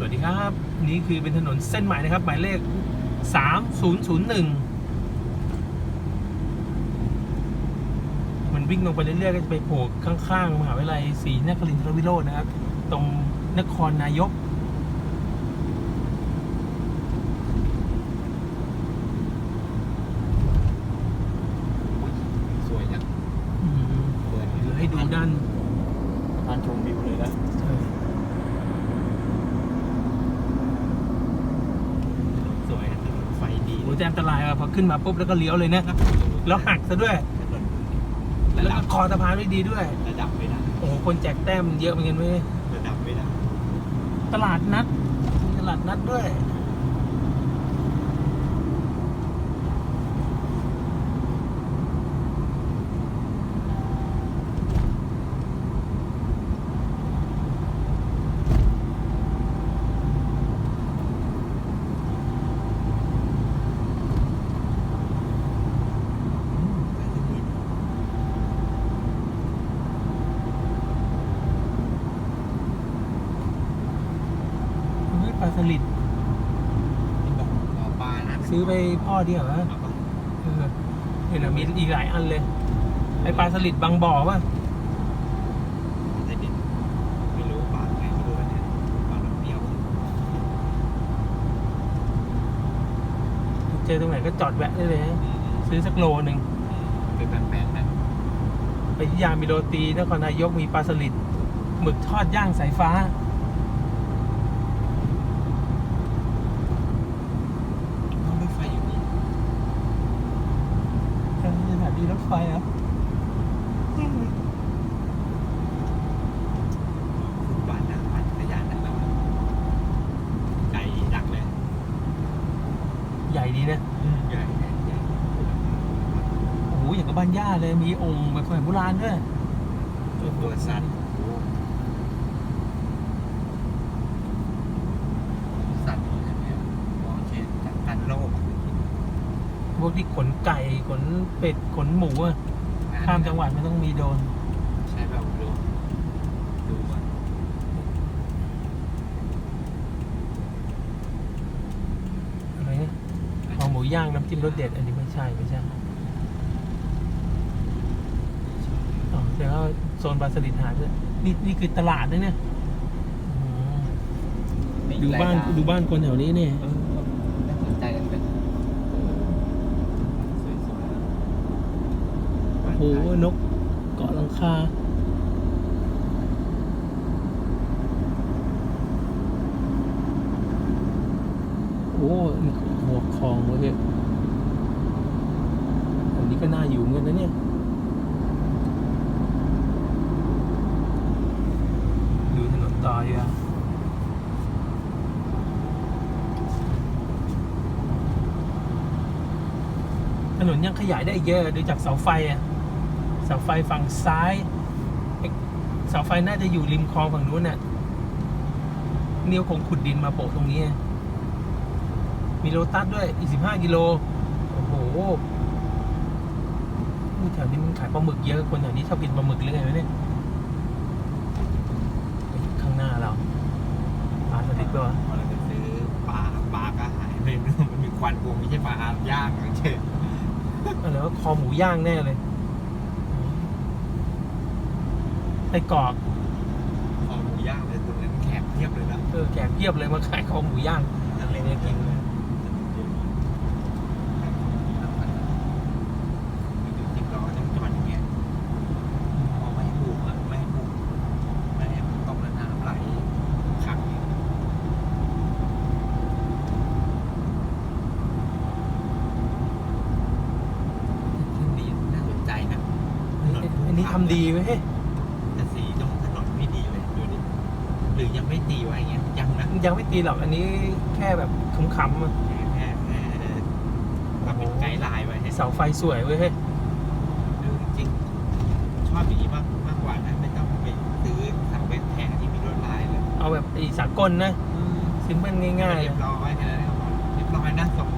สวัสดีครับ นี่คือเป็นถนนเส้นใหม่นะครับ หมายเลข 3001 มันวิ่งลงไปเรื่อยๆก็จะไปโผล่ข้างๆมหาวิทยาลัยศรีนครินทรวิโรจน์นะครับ ตรงนครนายกสวยจังอืมเปิดเดี๋ยวให้ดูด้านทานชมวิวเลยนะ สวยนะถนนไฟดี โอ้แจอันตรายอะพอ ขึ้นมาปุ๊บแล้วก็เลี้ยวเลยนะแล้วหักซะด้วยถนนระแล้วดัก็บคอสะพานไม่ดีด้วย ระดับไม่ได้โอ้โหคนแจกแต้มเยอะเหมือนกันเว้ยระดับไม่ได้ ตลาดนัดมีตลาดนัดด้วย เฮ้ย ปลาสลิดที่บอกขอปลานะซื้อไปพ่อเดียวเหรอเอาปะเออเห็นอะมีอีกหลายอันเลยไอปลาสลิดบางบ่อป่ะได้ดิไม่รู้ปลาไงไม่รู้ว่าเนี่ยปลาน้ำเปรี้ยวเจอตรงไหนก็จอดแวะได้เลยนะซื้อสักโลหนึ่งเป็นแปลนๆนะไปที่ยามีโรตีนครนายกมีปลาสลิดหมึกทอดย่างสายฟ้า ต้องรถไฟอยู่นี่ ส ถานีรถไฟอะฟุตบาทนะปั่นจักรยานได้แล้วอะไก่ดักเลยใหญ่ดีนะใหญ่ใหญ่ใหญ่โอ้โหอย่างกับบ้านย่าเลยมีองค์แบบสมัยโบราณด้วย ตัวสัตว์สัตว์นี่เนี่ยมองเช่นจากกันโลก พ วกที่ขนไก่ขนเป็ดขนหมูอะข้ามจังหวัดไม่ต้องมีโดรนใช่แบบดูดูก่อนอะไรเนี่ยคอหมูย่างน้ำจิ้มรสเด็ด อันนี้ไม่ใช่ไม่ใช่อ๋อแต่ว่าโซนบาสลิดหาด้วยนี่นี่คือตลาดนะเนี่ยอืมดูบ้านดูบ้านคนแถวนี้เนี่ยเออน่าสนใจกันเป็นสวยๆ โอ้โหนกเกาะหลังคาโอ้หัวคลองเว้ยอันนี้ก็น่าอยู่เหมือนกันนะเนี่ยดูถนนต่อดีกว่าถนนยังขยายได้เยอะดูจากเสาไฟอะ เสาไฟฝั่งซ้ายเอ๊ะเสาไฟน่าจะอยู่ริมคลองฝั่งนู้นน่ะเนี่ยวคงขุดดินมาโปะตรงนี้ มีโลตัสด้วย อีกสิบห้ากิโล โอ้โหนี่แถวนี้มันขายปลาหมึกเยอะคนแถวนี้ชอบกินปลาหมึกหรือไงวะเนี่ยเฮ้ยข้างหน้าเราปลาสลิดปะวะพอเราไปซื้อปลาปลาก็หายไปมันมีควันพวงไม่ใช่ปลาย่างเฉยอะไรว่าคอหมูย่างแน่เลย ไส้กรอกคอหมูย่างเลยตรงนั้นแขกเทียบเลยนะเออแขกเพียบเลยมาขายคอหมูย่างนั่นเลยเนี่ยกินเลยจริงๆเราต้องจอดอย่างเงี้ยมองไม่ให้ผูกอะไม่ให้ผูกไม่ให้มันตกแล้วน้ำไหลขังเนี่ยดีน่าสนใจนะถนอันนี้ทำดีไว้ยเฮ้ย แต่สีตรงถนนไม่ดีเลยดูดิ หรือยังไม่ตีไว้อย่างเงี้ยยังนะยังไม่ตีหรอกอันนี้แค่แบบขำๆอะแค่แค่แค่ทำเป็นไกด์ไลน์ไว้ให้เสาไฟสวยเว้ยเฮ้ยดูจริงๆชอบอย่างนี้มากมากกว่านะไม่ต้องไปซื้อเสาเป็นแพงที่มีลวดลายเลยเอาแบบไอ้สากลนะ ซิมเพิลง่ายๆเรีอะยบร้อยแค่นั้นเรียบร้อยนะส่งตรง